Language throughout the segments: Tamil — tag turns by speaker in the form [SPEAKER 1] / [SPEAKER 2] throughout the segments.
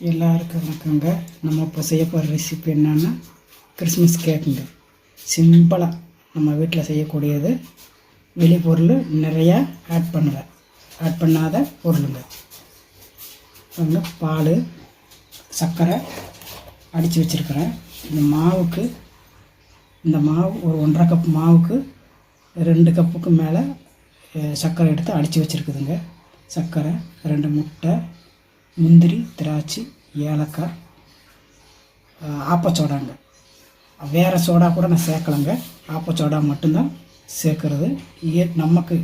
[SPEAKER 1] எல்லாருக்கும் வணக்கங்க. நம்ம இப்போ செய்ய போகிற ரெசிபி என்னன்னா கிறிஸ்மஸ் கேக்குங்க சிம்பிளாக நம்ம வீட்டில் செய்யக்கூடியது வெளி பொருள் நிறையா ஆட் பண்ணுவேன் ஆட் பண்ணாத பொருளுங்க. அங்கே பால் சர்க்கரை அடித்து வச்சுருக்கிறேன் இந்த மாவுக்கு இந்த மாவு ஒரு ஒன்றரை கப் மாவுக்கு ரெண்டு கப்புக்கு மேலே சர்க்கரை எடுத்து அடித்து வச்சுருக்குதுங்க. சர்க்கரை ரெண்டு முட்டை முந்திரி திராட்சை ஏலக்காய் ஆப்பச்சோடாங்க வேறு சோடா கூட நான் சேர்க்கலைங்க. ஆப்பச்சோடா மட்டும்தான் சேர்க்கறது. ஏ நமக்கு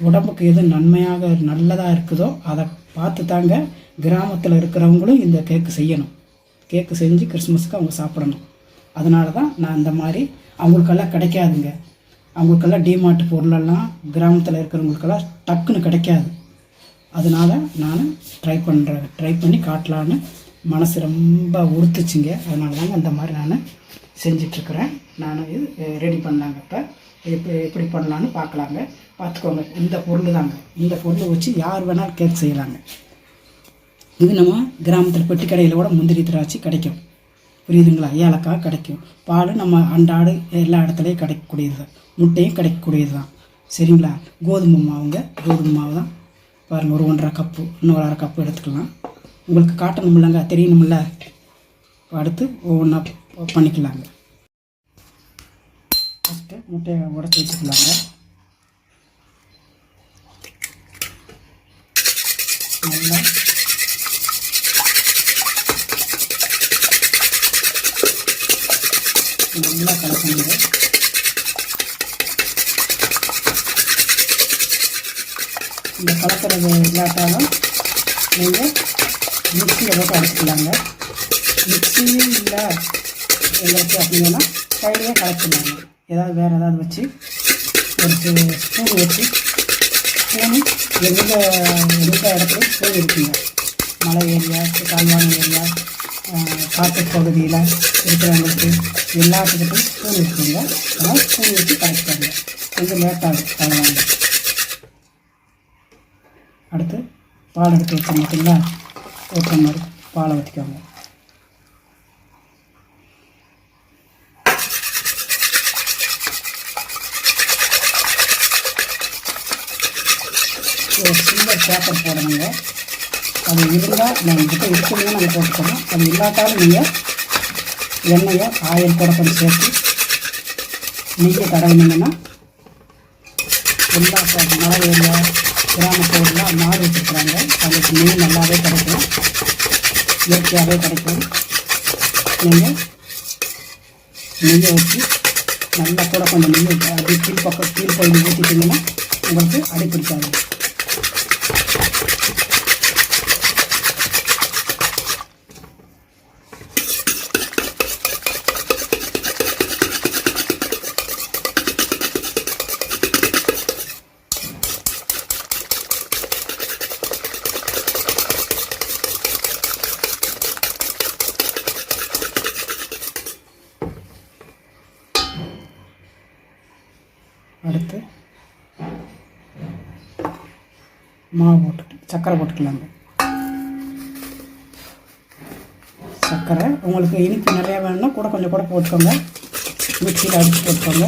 [SPEAKER 1] உடம்புக்கு எது நன்மையாக நல்லதாக இருக்குதோ அதை பார்த்து தாங்க கிராமத்தில் இருக்கிறவங்களும் இந்த கேக்கு செய்யணும். கேக்கு செஞ்சு கிறிஸ்மஸ்க்கு அவங்க சாப்பிடணும். அதனால தான் நான் இந்த மாதிரி அவங்களுக்கெல்லாம் கிடைக்காதுங்க. அவங்களுக்கெல்லாம் டிமார்ட் பொருளெல்லாம் கிராமத்தில் இருக்கிறவங்களுக்கெல்லாம் டக்குன்னு கிடைக்காது. அதனால் நான் ட்ரை பண்ணுறேன் ட்ரை பண்ணி காட்டலான்னு மனசு ரொம்ப உறுத்துச்சுங்க. அதனால தாங்க இந்த மாதிரி நான் செஞ்சிட்ருக்குறேன். நான் இது ரெடி பண்ணாங்க இப்போ. எப்படி எப்படி பண்ணலான்னு பார்க்கலாங்க பார்த்துக்கோங்க இந்த பொருள் தாங்க இந்த பொருளை வச்சு யார் வேணாலும் கேக் செய்யலாங்க. இது நம்ம கிராமத்தில் பெட்டி கடையில் கூட முந்திரி திராட்சை கிடைக்கும். புரியுதுங்களா? ஏலக்காய் கிடைக்கும். பால் நம்ம அன்றாடு எல்லா இடத்துலையும் கிடைக்கக்கூடியது தான் முட்டையும் கிடைக்கக்கூடியது தான் சரிங்களா? கோதுமை மாவுங்க. கோதுமை மாவு தான் பாருங்கள் ஒரு ஒன்றரை கப்பு இன்னொரு அரை கப்பு எடுத்துக்கலாம். உங்களுக்கு காட்டணுமில்லங்க தெரியணும்ல அடுத்து ஒவ்வொன்றா பண்ணிக்கலாங்க. ஃபஸ்ட்டு முட்டையை உடச்சி வச்சுக்கலாங்க. நல்லா. நல்லா கலக்கணுங்க. இந்த கலக்கிறது இல்லாட்டாலும் நீங்கள் மிக்சியில் போட்டு அடிச்சுக்கலாங்க மிக்சியும் இல்லை எங்களுக்கு அப்படின்னா கையிலேயே கலக்கலாங்க ஏதாவது வேறு ஏதாவது வச்சு ஒரு ஸ்பூன் வச்சு ஸ்பூனு எந்த எந்த இடத்துல ஸ்பூன் இருக்குங்க மலை ஏரியா தாழ்வான ஏரியா காட்டு பகுதியில் இருக்கிறவங்களுக்கு எல்லாத்துக்கிட்டும் ஸ்பூன் இருக்குங்க அதனால் ஸ்பூன் வச்சு கலக்கிட்டாங்க கொஞ்சம் லேட்டாகும். அவ்வளோதாங்க அடுத்து பால் எடுத்து வச்சோம் பார்த்தீங்களா ஒரு மாதிரி பாலை ஊற்றிக்கோங்க ஒரு சில்வர் பேப்பர் போடணுங்க. அது இருந்தால் நான் கிட்ட இருக்குன்னு நாங்கள் போட்டுக்கணும். அது இல்லாட்டாலும் நீங்கள் எண்ணெயை ஆயில் கூட கொஞ்சம் சேர்த்து நீங்கள் தடவினீங்கன்னா எல்லா ப- கிராம ஏரியா மாடு வச்சுருக்குறாங்க. அதுக்கு மீன் நல்லாவே கிடைக்கும். இயற்கையாகவே கிடைக்கும். நீங்கள் நெய்யை வச்சு நல்லா கூட கொஞ்சம் நெய் மாவு போட்டுக்கலாம் சர்க்கரை போட்டுக்கலாங்க. சர்க்கரை உங்களுக்கு இனிப்பு நிறையா வேணும்னா கூட கொஞ்சம் கூட போட்டுக்கோங்க. மிக்சியில் அடித்து போட்டுக்கோங்க.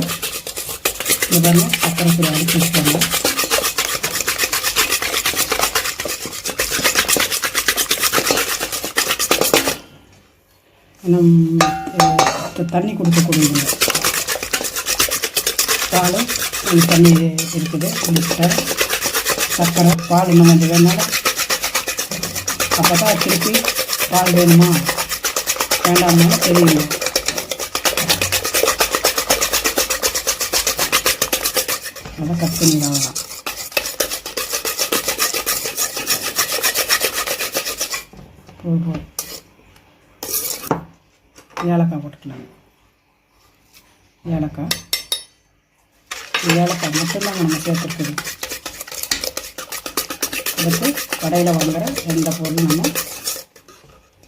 [SPEAKER 1] இந்த பாருங்கள் சர்க்கரை கூட அடித்து வச்சுக்கோங்க. தண்ணி அஹ், தண்ணி கொடுக்கக்கூடியதுங்க பால் தண்ணி இருக்குது முட்டை சர்க்கரை பால் இன்னும் கொஞ்சம் வேணாலும் அப்போ தான் திருப்பி பால் வேணுமா வேண்டாம்னாலும் தெரியுங்க அதான் கட் பண்ணி அவ்வளோதான் போய் போய் ஏலக்காய் போட்டுக்கலாம் ஏலக்காய் ஏலக்காய் மட்டும்தாங்க நம்ம சேர்த்துருக்குது அடுத்து கடையில் வாங்குகிற எந்த பொருளும் நம்ம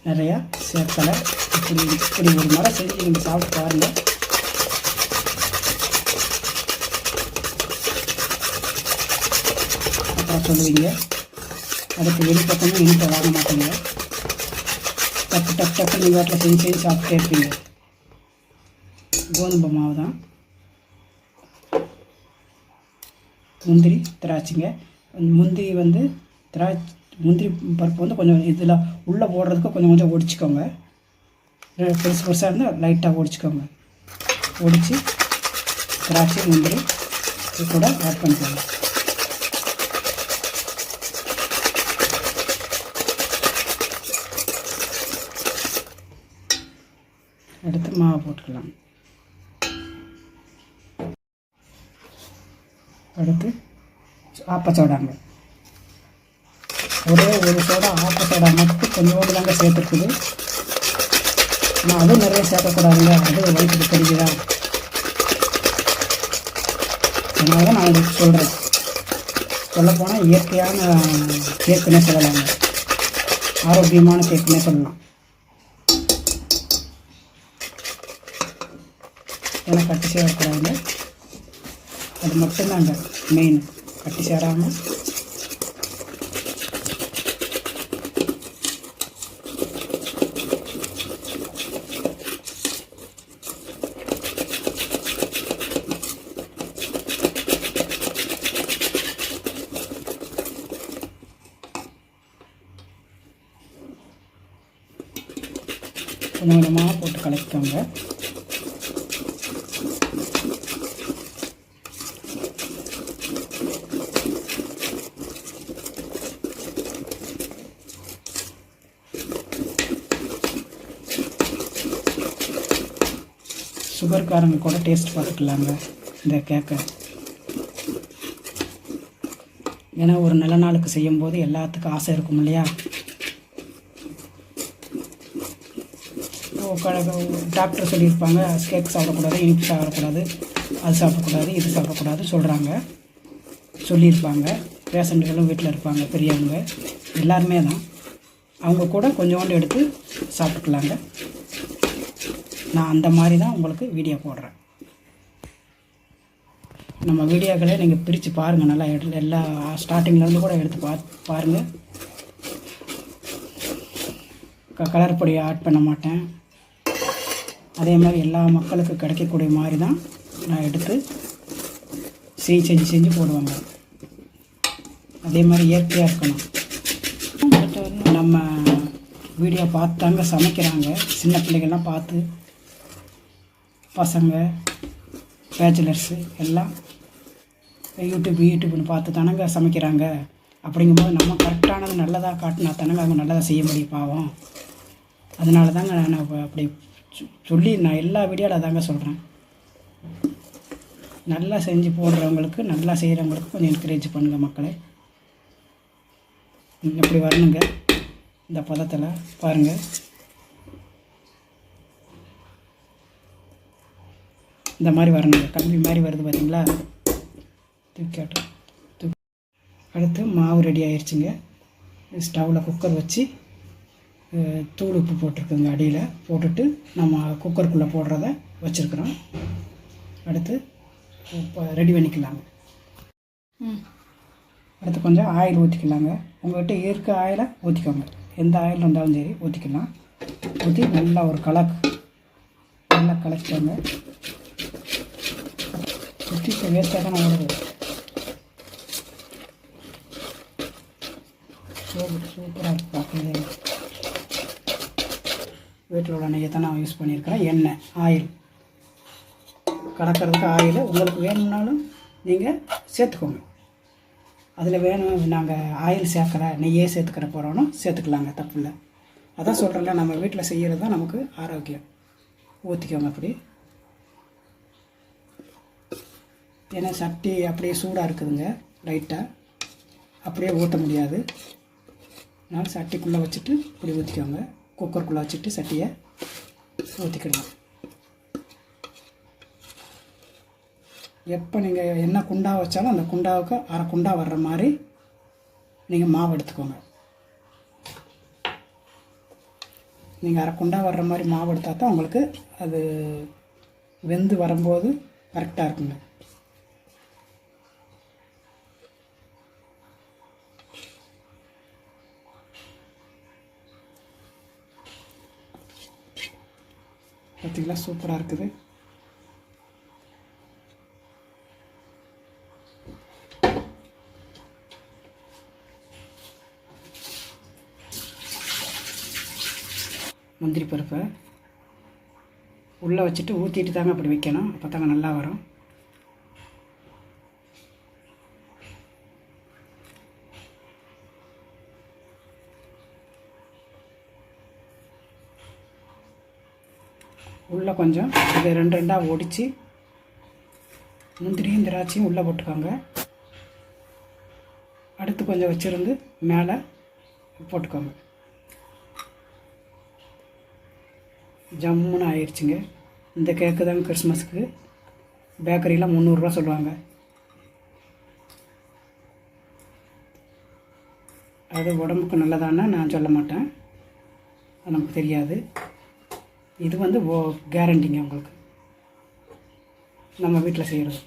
[SPEAKER 1] நிறையா சேர்க்கலை. இப்படி இப்படி ஒரு முறை செஞ்சு நீங்கள் சாப்பிட்டு பாருங்கள் அப்புறம் சொல்லுவீங்க அதுக்கு வெளிப்பக்கமும் இனிப்பை வாங்க மாட்டீங்க. டக் டக்கு நீங்கள் வீட்டில் செஞ்சு செஞ்சு சாப்பிட்டே இருப்பீங்க. கோதுமை மாவு தான் முந்திரி திராட்சைங்க. முந்திரி வந்து திராட்சை முந்திரி பருப்பு வந்து கொஞ்சம் இதில் உள்ளே போடுறதுக்கு கொஞ்சம் கொஞ்சம் ஒடிச்சிக்கோங்க. பெருசு பெருசாக இருந்தால் லைட்டாக ஒடிச்சிக்கோங்க. ஒடித்து திராட்சை முந்திரி இது கூட ஆட் பண்ணிக்கோங்க. அடுத்து மாவு போட்டுக்கலாம். அடுத்து ஆப்ப சோடாங்க ஒரே ஒரு சோடா ஆப்ப சோடா மட்டும் கொஞ்சோண்டு தாங்க சேர்த்துருக்குது ஆனால் அதுவும் நிறைய சேர்க்கக்கூடாதுங்க. அது வயிற்றுக்கு தெரியுதா அதனால நான் உங்களுக்கு சொல்கிறேன் சொல்லப்போனால் இயற்கையான கேக்குன்னே சொல்லலாங்க ஆரோக்கியமான கேக்குன்னே சொல்லலாம். ஏன்னா கட்டி சேரக்கூடாதுங்க அது மட்டும்தாங்க மெயின் கட்டி சேராமல் கொஞ்சம் கொஞ்சமாக போட்டு கலக்கிக்கோங்க சுகர்காரங்க கூட டேஸ்ட் பார்த்துக்கலாங்க. இந்த கேக்கை ஏன்னா ஒரு நல்ல நாளுக்கு செய்யும்போது எல்லாத்துக்கும் ஆசை இருக்கும் இல்லையா? டாக்டர் சொல்லியிருப்பாங்க கேக் சாப்பிடக்கூடாது இனிப்பு சாப்பிடக்கூடாது அது சாப்பிடக்கூடாது இது சாப்பிடக்கூடாது சொல்கிறாங்க சொல்லியிருப்பாங்க. பேஷண்ட்டுகளும் வீட்டில் இருப்பாங்க பெரியவங்க. எல்லாருமே தான். அவங்க கூட கொஞ்சோண்டு எடுத்து சாப்பிட்டுக்கலாங்க. நான் அந்த மாதிரி தான் உங்களுக்கு வீடியோ போடுறேன். நம்ம வீடியோக்களே நீங்கள் பிரித்து பாருங்கள் நல்லா எடு எல்லா ஸ்டார்டிங்லேருந்து கூட எடுத்து பா பாருங்கள் க கலர் பொடியை ஆட் பண்ண மாட்டேன். அதே மாதிரி எல்லா மக்களுக்கு கிடைக்கக்கூடிய மாதிரி தான் நான் எடுத்து செஞ்சு செஞ்சு செஞ்சு போடுவாங்க. அதே மாதிரி இயற்கையாக இருக்கணும். நம்ம வீடியோ பார்த்தாங்க சமைக்கிறாங்க. சின்ன பிள்ளைகள்லாம் பார்த்து பசங்க பேச்சுலர்ஸு எல்லாம் யூடியூப் யூடியூப்னு பார்த்து தானங்க சமைக்கிறாங்க. அப்படிங்கும்போது நம்ம கரெக்டானது நல்லதாக காட்டினா தானங்க அவங்க நல்லதாக செய்ய முடியும் பாவம். அதனால தாங்க நான் அப்படி சொல்லி நான் எல்லா வீடியோவில் தாங்க சொல்கிறேன் நல்லா செஞ்சு போடுறவங்களுக்கு நல்லா செய்கிறவங்களுக்கு கொஞ்சம் என்கரேஜ் பண்ணுங்கள் மக்களை. இப்படி வரணுங்க. இந்த பதத்தில் பாருங்கள் இந்த மாதிரி வரணுங்க கம்பி மாதிரி வருது பார்த்தீங்களா தூக்கியாட்டம் தூக்கி. அடுத்து மாவு ரெடி ஆயிடுச்சுங்க ஸ்டவ்வில் குக்கர் வச்சு தூள் உப்பு போட்டிருக்குங்க அடியில். போட்டுட்டு நம்ம குக்கருக்குள்ளே போடுறத வச்சுருக்குறோம். அடுத்து இப்போ ரெடி பண்ணிக்கலாங்க. அடுத்து கொஞ்சம் ஆயில் ஊற்றிக்கலாங்க உங்கள்கிட்ட இருக்க ஆயிலை ஊற்றிக்கோங்க எந்த ஆயில் இருந்தாலும் சரி ஊற்றிக்கலாம் ஊற்றி நல்லா ஒரு கலக்கு நல்லா கலக்கிக்கோங்க. ஃபஸ்ட்டு இப்போ வேஸ்ட்டாக தான் வருது சூப்பர் சூப்பராக பார்க்குறது வீட்டில் உள்ள நெய்யை தான் நான் யூஸ் பண்ணியிருக்கிறேன் எண்ணெய் ஆயில் கலக்கிறதுக்கு ஆயில் உங்களுக்கு வேணும்னாலும் நீங்கள் சேர்த்துக்கோங்க அதில் வேணும் நாங்கள் ஆயில் சேர்க்குற நெய்யே சேர்த்துக்கிற போகிறோன்னு சேர்த்துக்கலாங்க தப்பு இல்லை அதான் சொல்கிறேன்ல நம்ம வீட்டில் செய்கிறது தான் நமக்கு ஆரோக்கியம் ஊற்றிக்கோங்க அப்படி ஏன்னா சட்டி அப்படியே சூடாக இருக்குதுங்க லைட்டாக அப்படியே ஊற்ற முடியாது. அதனால் சட்டிக்குள்ளே வச்சுட்டு இப்படி ஊற்றிக்கோங்க குக்கருக்குள்ளே வச்சுட்டு சட்டியை ஊற்றிக்கிடலாம் எப்போ நீங்கள் என்ன குண்டா வச்சாலும் அந்த குண்டாவுக்கு அரை குண்டா வர்ற மாதிரி நீங்கள் மாவு எடுத்துக்கோங்க. நீங்கள் அரை குண்டா வர்ற மாதிரி மாவு எடுத்தால் தான் உங்களுக்கு அது வெந்து வரும்போது கரெக்டாக இருக்குங்க. பார்த்தீங்களா சூப்பராக இருக்குது. முந்திரி பருப்பை உள்ளே வச்சுட்டு ஊற்றிட்டு தாங்க அப்படி வைக்கணும். அப்போ தாங்க நல்லா வரும். உள்ளே கொஞ்சம் இதை ரெண்டு ரெண்டாக ஒடிச்சு முந்திரியும் திராட்சையும் உள்ளே போட்டுக்கோங்க. அடுத்து கொஞ்சம் வச்சுருந்து மேலே போட்டுக்கோங்க. ஜம்முன்னு ஆயிடுச்சுங்க இந்த கேக்கு தாங்க கிறிஸ்மஸ்க்கு. பேக்கரியில் முந்நூறுரூவா சொல்லுவாங்க. அது உடம்புக்கு நல்லதான்னா நான் சொல்ல மாட்டேன். அது நமக்கு தெரியாது. இது வந்து ஓ கேரண்டிங்க உங்களுக்கு. நம்ம வீட்டில் செய்கிறது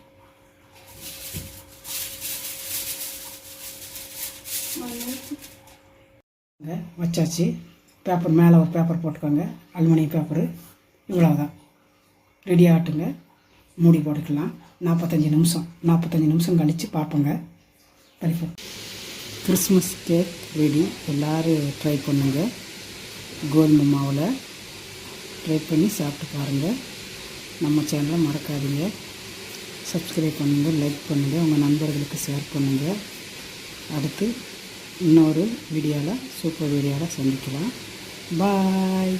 [SPEAKER 1] வச்சாச்சு. பேப்பர் மேலே ஒரு பேப்பர் போட்டுக்கோங்க. அலுமினியம் பேப்பரு இவ்வளோதான் ரெடி ஆகட்டுங்க. மூடி போட்டுக்கலாம். நாற்பத்தஞ்சு நிமிஷம். நாற்பத்தஞ்சு நிமிஷம் கழித்து பார்ப்போங்க. படிப்போம் கிறிஸ்மஸ் கேக் ரெடி எல்லோரும் ட்ரை பண்ணுங்கள் கோதுமை மாவில். ட்ரை பண்ணி சாப்பிட்டு பாருங்கள் நம்ம சேனலை மறக்காதீங்க. சப்ஸ்கிரைப் பண்ணுங்கள் லைக் பண்ணுங்கள் உங்கள் நண்பர்களுக்கு ஷேர் பண்ணுங்கள் அடுத்து இன்னொரு வீடியோவில் சூப்பர் வீடியோவில் சந்திக்கலாம். பாய்